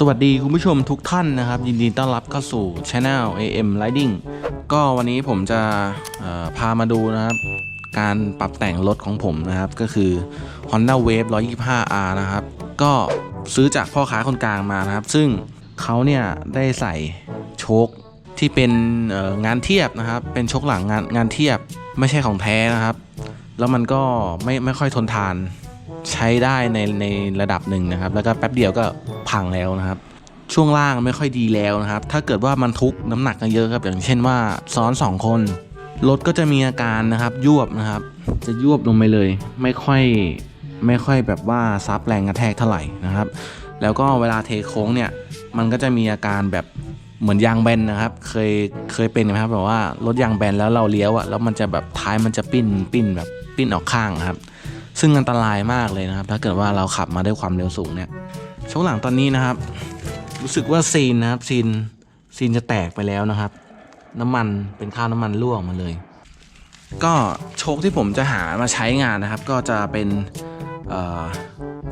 สวัสดีคุณผู้ชมทุกท่านนะครับ ยินดีต้อนรับเข้าสู่ Channel AM Riding ก็วันนี้ผมจะพามาดูนะครับ การปรับแต่งรถของผมนะครับ ก็คือ Honda Wave 125R นะครับ ก็ซื้อจากพ่อค้าคนกลางมานะครับ ซึ่งเขาเนี่ยได้ใส่โชคที่เป็นงานเทียบนะครับ เป็นโชคหลังงานงานเทียบไม่ใช่ของแท้นะครับ แล้วมันก็ไม่ไม่ค่อยทนทาน ใช้ได้ในในระดับหนึ่งนะครับ แล้วก็แป๊บเดียวก็พังแล้วนะครับ ช่วงล่างไม่ค่อยดีแล้วนะครับ ถ้าเกิดว่ามันทุกน้ำหนักกันเยอะครับอย่างเช่นว่าซ้อน 2 คนรถก็จะมีอาการนะครับยวบนะครับ จะยวบลงไปเลย ไม่ค่อยไม่ค่อยแบบว่าซับแรงกระแทกเท่าไหร่นะครับ แล้วก็เวลาเทโค้งเนี่ยมันก็จะมีอาการแบบเหมือนยางแบนนะครับ เคยเคยเป็นไหมครับแบบว่ารถยางแบนแล้วเราเลี้ยวอะแล้วมันจะแบบท้ายมันจะปิ้นปิ้นแบบปิ้นออกข้างครับ ซึ่งอันตรายมากเลยนะครับ ถ้าเกิดว่าเราขับมาด้วยความเร็วสูงเนี่ยช่วงหลังตอนนี้นะครับ รู้สึกว่าซีนนะครับซีนซีนจะแตกไปแล้วนะครับ น้ำมันเป็นข้าวน้ำมันรั่วออกมาเลย ก็โชคที่ผมจะหามาใช้งานนะครับ ก็จะเป็น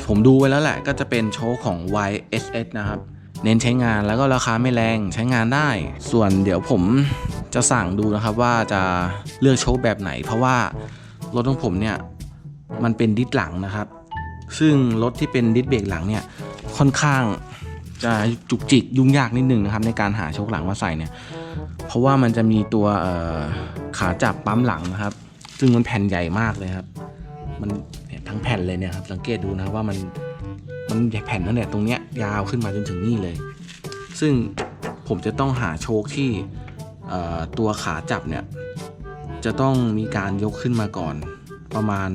ผมดูไว้แล้วแหละ ก็จะเป็นโชคของ YSS นะครับ เน้นใช้งานแล้วก็ราคาไม่แรงใช้งานได้ ส่วนเดี๋ยวผมจะสั่งดูนะครับว่าจะเลือกโชคแบบไหน เพราะว่ารถของผมเนี่ย มันเป็นดิสหลังนะครับ ซึ่งรถที่เป็นดิสเบรกหลังเนี่ยค่อนข้างจะจุกจิกยุ่งยากนิดนึงนะครับ ในการหาโชคหลังมาใส่เนี่ย เพราะว่ามันจะมีตัวขาจับปั๊มหลังนะครับ ซึ่งมันแผ่นใหญ่มากเลยครับ มันเนี่ยทั้งแผ่นเลยเนี่ยครับสังเกตดูนะว่ามันมันแผ่นนั่นแหละตรงเนี้ยยาวขึ้นมาจนถึงนี่เลย ซึ่งผมจะต้องหาโชคที่ตัวขาจับเนี่ยจะต้องมีการยกขึ้นมาก่อนประมาณ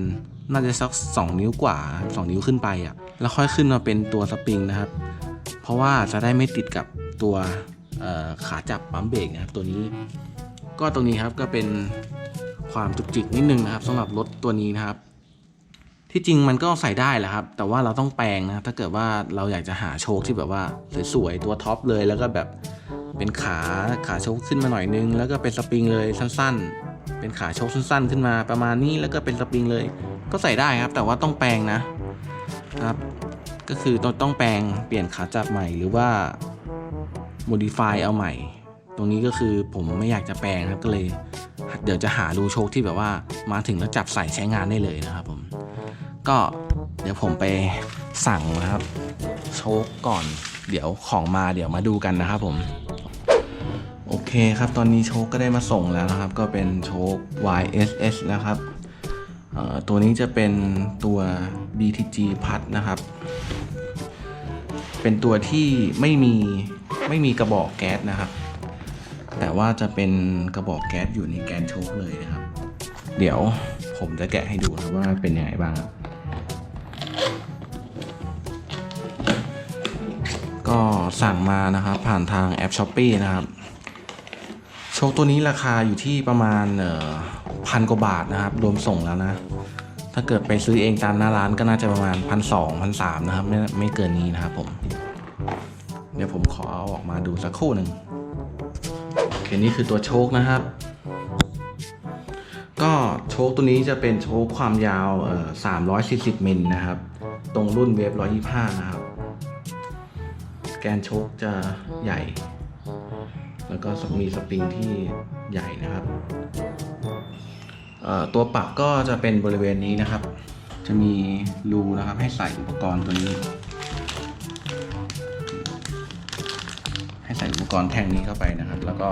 น่าจะสัก 2 นิ้วกว่า 2 นิ้วขึ้นไปอะ่ะ แล้วค่อยขึ้นมาเป็นตัวสปริงนะครับ เพราะว่าจะได้ไม่ติดกับตัวขาจับปั๊มเบรกนะครับตัวนี้ ก็ตรงนี้ครับก็เป็นความจุกจิกนิดนึงนะครับสำหรับรถตัวนี้นะครับ ที่จริงมันก็ใส่ได้แหละครับ แต่ว่าเราต้องแปลงนะถ้าเกิดว่าเราอยากจะหาโชคที่แบบว่าสวยๆตัวท็อปเลยแล้วก็แบบเป็นขาขาโชคขึ้นมาหน่อยนึง แล้วก็เป็นสปริงเลยสั้น ๆ เป็นขาโชคสั้น ๆ ขึ้นมาประมาณนี้แล้วก็เป็นสปริงเลย ก็ใส่ได้ครับ แต่ว่าต้องแปลงนะครับ ก็คือต้องต้องแปลงเปลี่ยนขาจับใหม่หรือว่า modify เอาใหม่ ตรงนี้ก็คือผมไม่อยากจะแปลงครับก็เลย เดี๋ยวจะหาดูโชคที่แบบว่ามาถึงแล้วจับใส่ใช้งานได้เลยนะครับผมก็เดี๋ยวผมไปสั่งนะครับ โชคก่อน เดี๋ยวของมาเดี๋ยวมาดูกันนะครับผมโอเคครับ ตอนนี้โชคก็ได้มาส่งแล้วนะครับ ก็เป็นโชค YSS นะครับ ตัวนี้จะเป็นตัว BTG พัดนะครับ เป็นตัวที่ไม่มีไม่มีกระบอกแก๊สนะครับ แต่ว่าจะเป็นกระบอกแก๊สอยู่ในแกนโชคเลยนะครับ เดี๋ยวผมจะแกะให้ดูนะว่าเป็นยังไงบ้าง ก็สั่งมานะครับผ่านทางแอป s h อ p e e นะครับ โชคตัวนี้ราคาอยู่ที่ประมาณเอ่อ พันกว่าบาทนะครับ รวมส่งแล้วนะ ถ้าเกิดไปซื้อเองตามหน้าร้านก็น่าจะประมาณพันสองพันสามนะครับ ไม่ไม่เกินนี้นะครับผม เดี๋ยวผมขอเอาออกมาดูสักครู่หนึ่งโอเคนี่คือตัวโชคนะครับ ก็โชคตัวนี้จะเป็นโชคความยาวเอ่อ340มิลนะครับ ตรงรุ่นเวฟ125นะครับ แกนโชคจะใหญ่ แล้วก็มีสปริงที่ใหญ่นะครับ ตัวปรับก็จะเป็นบริเวณนี้นะครับ จะมีรูนะครับให้ใส่อุปกรณ์ตัวนี้ ให้ใส่อุปกรณ์แท่งนี้เข้าไปนะครับ แล้วก็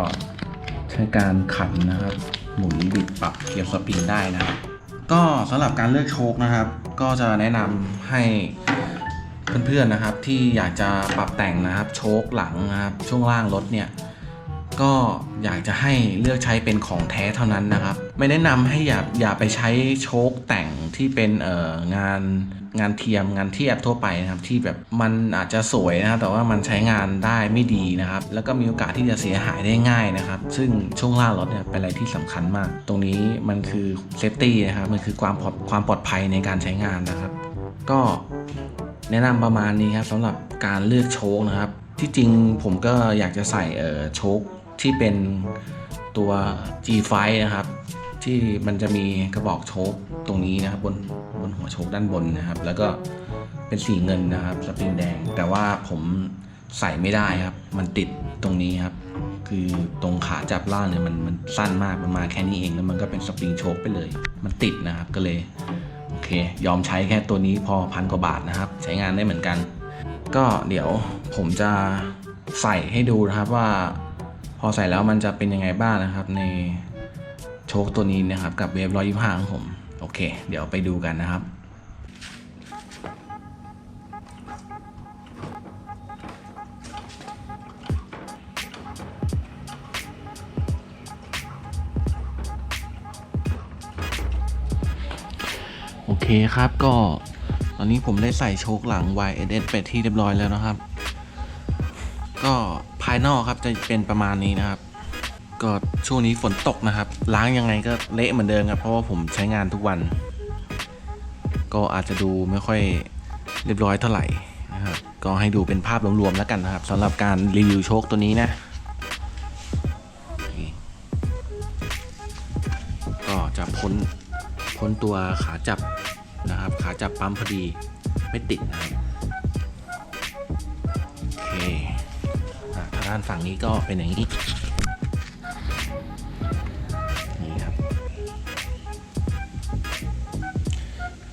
ใช้การขันนะครับ หมุนบิดปรับเกียร์สปริงได้นะครับ ก็สำหรับการเลือกโชคนะครับ ก็จะแนะนำให้เพื่อนๆนะครับที่อยากจะปรับแต่งนะครับ โชคหลังนะครับ ช่วงล่างรถเนี่ย ก็อยากจะให้เลือกใช้เป็นของแท้เท่านั้นนะครับ ไม่แนะนำให้อย่าอย่าไปใช้โชคแต่งที่เป็นเอ่องานงานเทียมงานเทียบทั่วไปนะครับที่แบบมันอาจจะสวยนะครับแต่ว่ามันใช้งานได้ไม่ดีนะครับ แล้วก็มีโอกาสที่จะเสียหายได้ง่ายนะครับ ซึ่งช่วงล่ารถเนี่ยเป็นอะไรที่สำคัญมาก ตรงนี้มันคือเซฟตี้นะครับมันคือความปลอดความปลอดภัยในการใช้งานนะครับ ก็แนะนำประมาณนี้ครับสำหรับการเลือกโชคนะครับ ที่จริงผมก็อยากจะใส่เออโชค ที่เป็นตัว G5 นะครับ ที่มันจะมีกระบอกโชคตรงนี้นะครับบนบนหัวโชคด้านบนนะครับ แล้วก็เป็นสีเงินนะครับสปริงแดง แต่ว่าผมใส่ไม่ได้ครับ มันติดตรงนี้ครับ คือตรงขาจับล่างเนี่ยมันมันสั้นมากมันมาแค่นี้เองแล้วมันก็เป็นสปริงโชคไปเลย มันติดนะครับก็เลยโอเค ยอมใช้แค่ตัวนี้พอพันกว่าบาทนะครับ ใช้งานได้เหมือนกัน ก็เดี๋ยวผมจะใส่ให้ดูนะครับว่า พอใส่แล้วมันจะเป็นยังไงบ้างนะครับ ในโชคตัวนี้นะครับ กับเวฟร้อยยี่ห้าของผมโอเค เดี๋ยวไปดูกันนะครับโอเคครับก็ตอนนี้ผมได้ใส่โชคหลัง YSS ไปที่เรียบร้อยแล้วนะครับ ก็ายนอกครับจะเป็นประมาณนี้นะครับ ก็ช่วงนี้ฝนตกนะครับ ล้างยังไงก็เละเหมือนเดิมครับเพราะว่าผมใช้งานทุกวัน ก็อาจจะดูไม่ค่อยเรียบร้อยเท่าไหร่นะครับก็ให้ดูเป็นภาพรวมๆแล้วกันนะครับสำหรับการรีวิวโชคตัวนี้นะก็จะพ้นพ้นตัวขาจับนะครับ ขาจับปั๊มพอดีไม่ติดนะครับโอเค ด้านฝั่งนี้ก็เป็นอย่างนี้นี่ครับ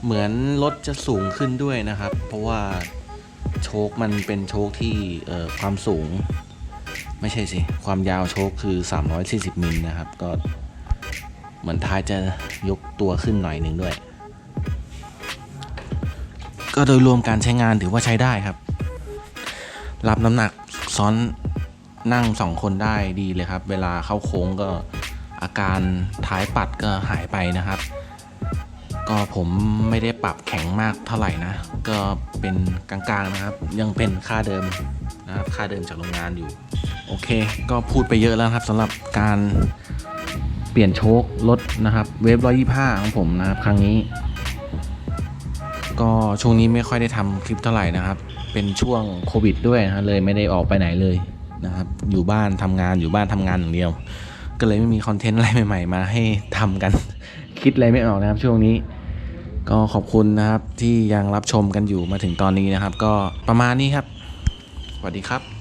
เหมือนรถจะสูงขึ้นด้วยนะครับ เพราะว่าโชคมันเป็นโชคที่ความสูง ไม่ใช่สิ ความยาวโชคคือ 340มิลนะครับ ก็เหมือนท้ายจะยกตัวขึ้นหน่อยหนึ่งด้วย ก็โดยรวมการใช้งานถือว่าใช้ได้ครับ รับน้ำหนักซ้อน นั่งสองคนได้ดีเลยครับ เวลาเข้าโค้งก็อาการท้ายปัดก็หายไปนะครับ ก็ผมไม่ได้ปรับแข็งมากเท่าไหร่นะ ก็เป็นกลางๆนะครับ ยังเป็นค่าเดิมนะครับค่าเดิมจากโรงงานอยู่ โอเค ก็พูดไปเยอะแล้วครับสำหรับการเปลี่ยนโชครถนะครับ เวฟร้อยยี่ห้าของผมนะครับ ครั้งนี้ ก็ช่วงนี้ไม่ค่อยได้ทำคลิปเท่าไหร่นะครับ เป็นช่วงโควิดด้วยนะเลยไม่ได้ออกไปไหนเลย นะครับ อยู่บ้านทำงานอยู่บ้านทำงานอย่างเดียว ก็เลยไม่มีคอนเทนต์อะไรใหม่ๆมาให้ทำกัน คิดอะไรไม่ออกนะครับช่วงนี้ ก็ขอบคุณนะครับที่ยังรับชมกันอยู่มาถึงตอนนี้นะครับ ก็ประมาณนี้ครับสวัสดีครับ